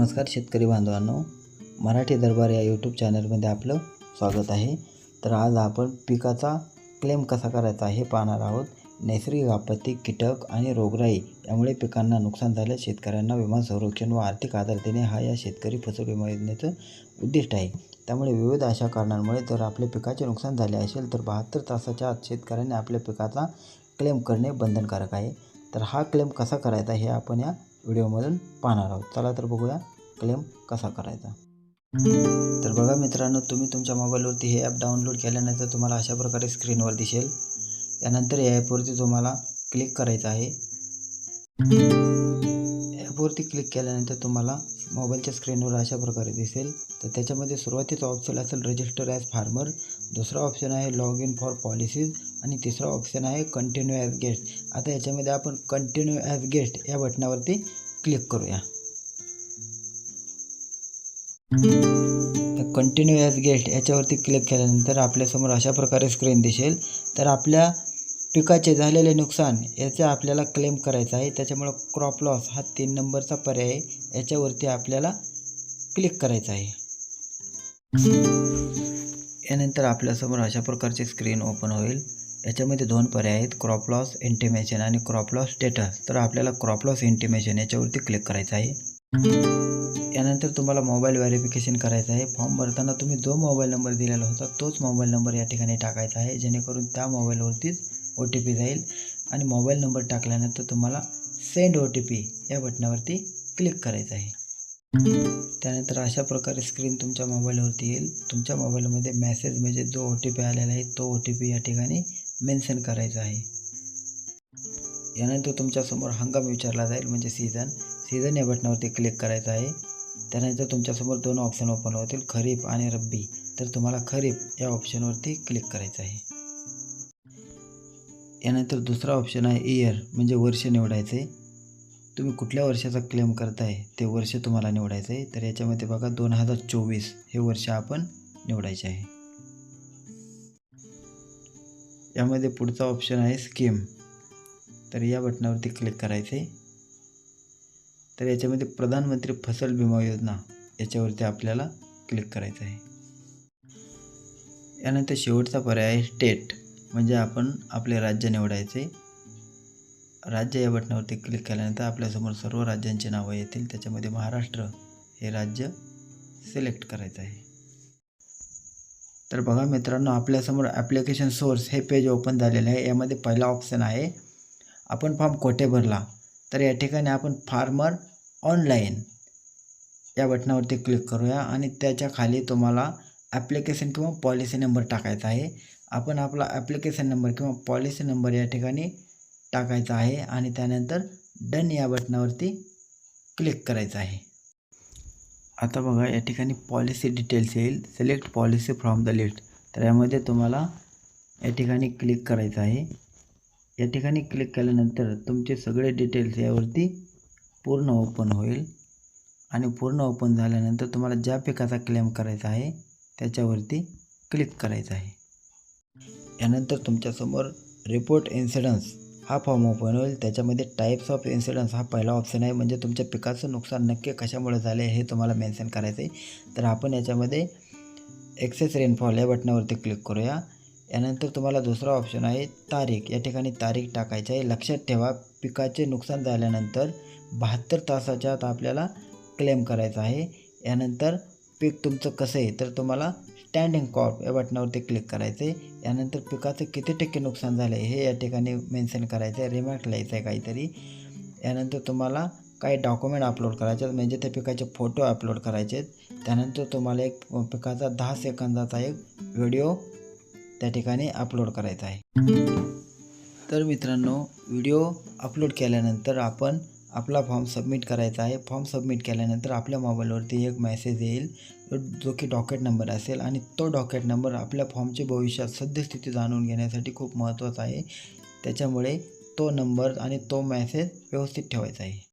नमस्कार शेतकरी बांधवांनो मराठी दरबार या यूट्यूब चॅनलमध्ये आपलं स्वागत आहे. तर आज आपण पिकाचा क्लेम कसा करायचा हे पाहणार आहोत. नैसर्गिक आपत्ती कीटक आणि रोगराई यामुळे पिकांना नुकसान झाल्यास शेतकऱ्यांना विमा संरक्षण व आर्थिक आधार देणे हा या शेतकरी फसल विमा योजनेचं उद्दिष्ट आहे. त्यामुळे विविध अशा कारणांमुळे जर आपल्या पिकाचे नुकसान झाले असेल तर बहात्तर तासाच्या आत शेतकऱ्यांनी आपल्या पिकाचा क्लेम करणे बंधनकारक आहे. तर हा क्लेम कसा करायचा हे आपण या व्हिडिओमधून पाहणार आहोत. चला तर बघूया क्लेम कसा करायचा. तर बघा मित्रांनो तुम्ही तुमच्या मोबाईलवरती हे ॲप डाउनलोड केल्यानंतर तुम्हाला अशा प्रकारे स्क्रीनवर दिसेल. यानंतर या ॲपवरती तुम्हाला क्लिक करायचं आहे. ॲपवरती क्लिक केल्यानंतर तुम्हाला मोबाईलच्या स्क्रीनवर अशा प्रकारे दिसेल. तर त्याच्यामध्ये सुरुवातीचा ऑप्शन असेल रजिस्टर ॲज फार्मर दुसरा ऑप्शन आहे लॉग इन फॉर पॉलिसीज आणि तिसरा ऑप्शन आहे कंटिन्यू ॲज गेस्ट आता याच्यामध्ये आपण कंटिन्यू ॲज गेस्ट या बटनावरती क्लिक करूया. तर कंटिन्यू ॲज गेस्ट याच्यावरती क्लिक केल्यानंतर आपल्यासमोर अशा प्रकारे स्क्रीन दिसेल. तर आपल्या पिकाचे झालेले नुकसान याचा आपल्याला क्लेम करायचा आहे. त्याच्यामुळं क्रॉप लॉस हा तीन नंबरचा पर्याय आहे. याच्यावरती आपल्याला क्लिक करायचं आहे. यानंतर आपल्यासमोर अशा प्रकारची स्क्रीन ओपन होईल. याच्यामध्ये दोन पर्याय आहेत. क्रॉप लॉस इंटिमेशन आणि क्रॉप लॉस स्टेटस तर आपल्याला क्रॉप लॉस इंटिमेशन याच्यावरती क्लिक करायचं आहे. यानंतर तुम्हाला मोबाईल व्हेरिफिकेशन करायचं आहे. फॉर्म भरताना तुम्ही जो मोबाईल नंबर दिलेला होता तोच मोबाईल नंबर या ठिकाणी टाकायचा आहे. जेणेकरून त्या मोबाईलवरतीच ओ टी पी जाईल. आणि मोबाईल नंबर टाकल्यानंतर तुम्हाला सेंड ओ टी पी या बटनावरती क्लिक करायचं आहे. त्यानंतर अशा प्रकारे स्क्रीन तुमच्या मोबाईलवरती येईल. तुमच्या मोबाईलमध्ये मेसेज म्हणजे जो ओ टी पी आलेला आहे तो ओ टी पी या ठिकाणी मेन्शन करायचा आहे. यानंतर तुमच्यासमोर हंगाम विचारला जाईल म्हणजे सीझन सीझन या बटनावरती क्लिक करायचं आहे. त्यानंतर तुमच्यासमोर दोन ऑप्शन ओपन होतील खरीप आणि रब्बी. तर तुम्हाला खरीप या ऑप्शनवरती क्लिक करायचं आहे. यानंतर दुसरा ऑप्शन आहे इयर म्हणजे वर्ष निवडायचं. आहे तुम्ही कुठल्या वर्षाचा क्लेम करताय ते वर्ष तुम्हाला निवडायचं आहे. तर याच्यामध्ये बघा दोन हजार चोवीस हे वर्ष आपण निवडायचे आहे. यामध्ये पुढचा ऑप्शन आहे स्कीम तर या बटनावरती क्लिक करायचे. आहे तर याच्यामध्ये प्रधानमंत्री फसल विमा योजना याच्यावरती आपल्याला क्लिक करायचं आहे. यानंतर शेवटचा पर्याय आहे स्टेट म्हणजे आपण आपले राज्य निवडायचे. राज्य या बटनावरती क्लिक केल्यानंतर आपल्यासमोर सर्व राज्यांची नावं येतील. त्याच्यामध्ये महाराष्ट्र हे राज्य सिलेक्ट करायचं आहे. तर बघा मित्रांनो आपल्यासमोर ॲप्लिकेशन सोर्स हे पेज ओपन झालेलं आहे. यामध्ये पहिला ऑप्शन आहे आपण फॉर्म कोठे भरला? तर या ठिकाणी आपण फार्मर ऑनलाईन या बटनावरती क्लिक करूया. आणि त्याच्याखाली तुम्हाला ॲप्लिकेशन किंवा पॉलिसी नंबर टाकायचा आहे. आपण आपला ॲप्लिकेशन नंबर किंवा पॉलिसी नंबर या ठिकाणी टाकायचा आहे आणि त्यानंतर डन या बटनावरती क्लिक करायचं आहे. आता बघा या ठिकाणी पॉलिसी डिटेल्स येईल. Select policy from the list तर यामध्ये तुम्हाला या ठिकाणी क्लिक करायचं आहे. या ठिकाणी क्लिक केल्यानंतर तुमचे सगळे डिटेल्स यावरती पूर्ण ओपन होईल. आणि पूर्ण ओपन झाल्यानंतर तुम्हाला ज्या पिकाचा क्लेम करायचा आहे त्याच्यावरती क्लिक करायचं आहे. यानंतर तुमच्यासमोर रिपोर्ट इन्सिडन्स हा फॉर्म ओपन होईल. त्याच्यामध्ये टाईप्स ऑफ इन्सिडन्स हा पहिला ऑप्शन आहे. म्हणजे तुमच्या पिकाचं नुकसान नक्की कशामुळे झाले हे तुम्हाला मेन्शन करायचं आहे तर आपण याच्यामध्ये एक्सेस रेनफॉल या बटनावरती क्लिक करूया. यानंतर तुम्हाला दुसरा ऑप्शन आहे तारीख. या ठिकाणी तारीख टाकायची आहे. लक्षात ठेवा पिकाचे नुकसान झाल्यानंतर बहात्तर तासाच्या आत आपल्याला क्लेम करायचा आहे. यानंतर पीक तुमचं कसं आहे? तर तुम्हाला स्टँडिंग कॉप या बटनावरती क्लिक करायचं आहे यानंतर पिकाचं किती टक्के नुकसान झालं आहे हे या ठिकाणी मेन्शन करायचं आहे रिमार्क लिहायचं आहे काहीतरी. यानंतर तुम्हाला काही डॉक्युमेंट अपलोड करायचे आहेत म्हणजे त्या पिकाचे फोटो अपलोड करायचे आहेत. त्यानंतर तुम्हाला एक पिकाचा दहा सेकंदाचा एक व्हिडिओ त्या ठिकाणी अपलोड करायचा आहे. तर मित्रांनो व्हिडिओ अपलोड केल्यानंतर आपण आपला फॉर्म सबमिट करायचा आहे. फॉर्म सबमिट केल्यानंतर आपल्या मोबाईलवरती एक मेसेज येईल जो की डॉकेट नंबर असेल आणि तो डॉकेट नंबर आपल्या फॉर्मचे भविष्यात सद्यस्थिती जाणून घेण्यासाठी खूप महत्त्वाचा आहे. त्याच्यामुळे तो नंबर आणि तो मेसेज व्यवस्थित ठेवायचा आहे.